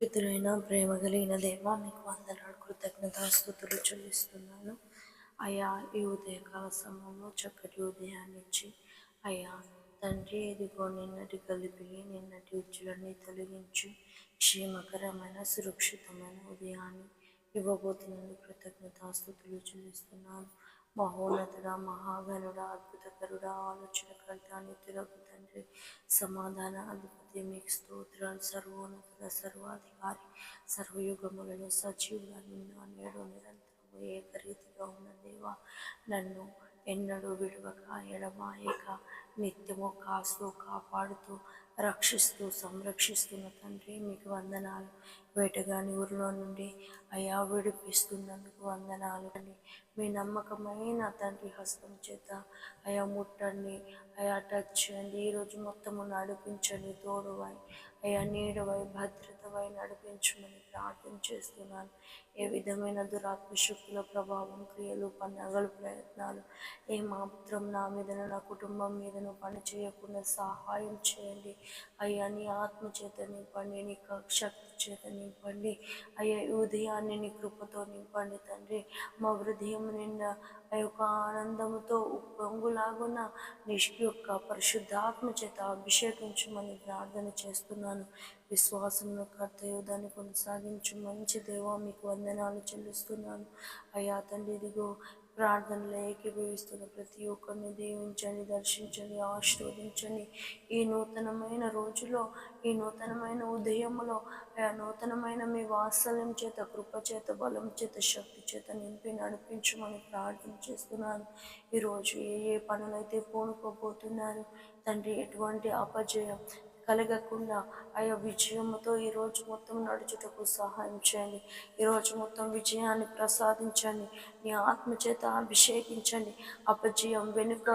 పితులైన ప్రేమ కలిగిన దేవ మీకు వందనాలు కృతజ్ఞతాస్థుతులు చెల్లిస్తున్నాను. అయ్యా ఈ ఉదయకాల సమయంలో చక్కటి ఉదయాన్ని ఇచ్చి అయ్యా తండ్రి ఇదిగో నిన్నటి కలిపి నిన్నటి ఉచ్చులన్నీ తొలగించి క్షేమకరమైన సురక్షితమైన ఉదయాన్ని ఇవ్వబోతున్నందుకు కృతజ్ఞతాస్థుతులు చెల్లిస్తున్నాను. మహోన్నతుడా మహాగణుడా అద్భుతకరుడా ఆలోచనకర్త నితులకు తండ్రి సమాధాన అధిపతి మీకు స్తోత్రాలు సర్వోన్నతుడ సర్వాధికారి సర్వయుగములను సజీవుడ నిన్న నేడు నిరంతరము ఏకరీతిగా ఉన్న దేవా నన్ను ఎన్నడూ విడవక ఎడమాయక నిత్యము కాస్తూ కాపాడుతూ రక్షిస్తూ సంరక్షిస్తున్న తండ్రి మీకు వందనాలు. వేటగాని ఊరిలో నుండి అయా విడిపిస్తున్నందుకు వందనాలు. అని మీ నమ్మకమైన తండ్రి హస్తం చేత అయా ముట్టండి. అయా టచ్ చేయండి. ఈరోజు మొత్తము నడిపించండి. తోడువై అయా నీడవై భద్రతవై నడిపించమని ప్రార్థన చేస్తున్నాను. ఏ విధమైన దురాత్మ శక్తుల ప్రభావం క్రియలు పండగలు ప్రయత్నాలు ఏ మాత్రం నా మీదను నా కుటుంబం మీదను పని చేయకుండా సహాయం చేయండి. అయ్యా నీ ఆత్మ చేత నింపండి నీ శక్తి చేత నింపండి అయ్యా ఈ ఉదయాన్ని నీ కృపతో నింపండి తండ్రి. మా హృదయం నిండా ఆ యొక్క ఆనందముతో ఉప్పొంగులాగున్న నీ యొక్క పరిశుద్ధాత్మ చేత అభిషేకించమని ప్రార్థన చేస్తున్నాను. విశ్వాసంలో కర్తయోధాన్ని కొనసాగించు. మంచి దేవా మీకు వందనాలు చెల్లిస్తున్నాను. అయ్యా తండ్రి ఇదిగో ప్రార్థనలో ఏకీభవిస్తున్న ప్రతి ఒక్కరిని దీవించండి దర్శించండి ఆశీర్వదించండి. ఈ నూతనమైన రోజులో ఈ నూతనమైన ఉదయములో నూతనమైన మీ వాత్సల్యం చేత కృప చేత బలం చేత శక్తి చేత నింపి నడిపించమని ప్రార్థన చేస్తున్నాను. ఈరోజు ఏ ఏ పనులైతే పూనుకోబోతున్నారు తండ్రి ఎటువంటి అపజయం కలగకుండా ఆయా విజయంతో ఈరోజు మొత్తం నడుచుటకు సహాయం చేయండి. ఈరోజు మొత్తం విజయాన్ని ప్రసాదించండి. నీ ఆత్మచేత అభిషేకించండి. అపజయం వెనుక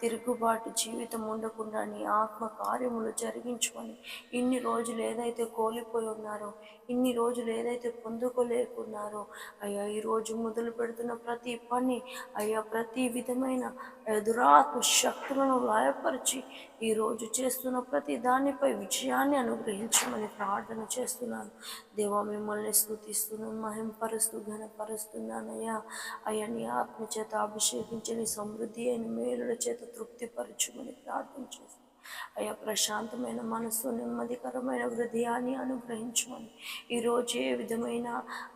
తిరుగుబాటు జీవితం ఉండకుండా నీ ఆత్మ కార్యములు జరిగించుకొని ఇన్ని రోజులు ఏదైతే కోల్పోయి ఉన్నారో ఇన్ని రోజులు ఏదైతే పొందుకోలేకున్నారో అయ్యా ఈరోజు మొదలు పెడుతున్న ప్రతి పని అయ్యా ప్రతి విధమైన దురాత్మ శక్తులను లాయపరిచి ఈరోజు చేస్తున్న ప్రతి దాన్ని దానిపై విజయాన్ని అనుగ్రహించమని ప్రార్థన చేస్తున్నాను. దేవా మిమ్మల్ని స్థుతిస్తున్నాను మహింపరుస్తూ ఘనపరుస్తున్నానయ్యా. అయ్యా నీ ఆత్మ చేత అభిషేకించని సమృద్ధి అయిన మేలుల చేత తృప్తిపరచుమని ప్రార్థన అయ్యా ప్రశాంతమైన మనసు నెమ్మదికరమైన హృదయాన్ని అనుగ్రహించమని. ఈరోజు ఏ విధమైన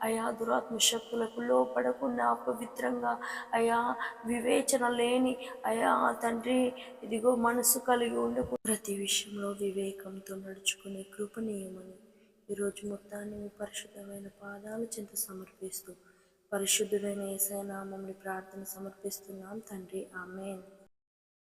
అయా దురాత్మ శక్తులకు లోపడకుండా అపవిత్రంగా అయా వివేచన లేని అయా తండ్రి ఇదిగో మనసు కలిగి ఉండకు. ప్రతి విషయంలో వివేకంతో నడుచుకునే కృపణీయమని ఈరోజు మొత్తాన్ని మీ పరిశుద్ధమైన పాదాలు చింత సమర్పిస్తూ పరిశుద్ధుడైన ఏసైనామంని ప్రార్థన సమర్పిస్తున్నాం తండ్రి. ఆమెన్.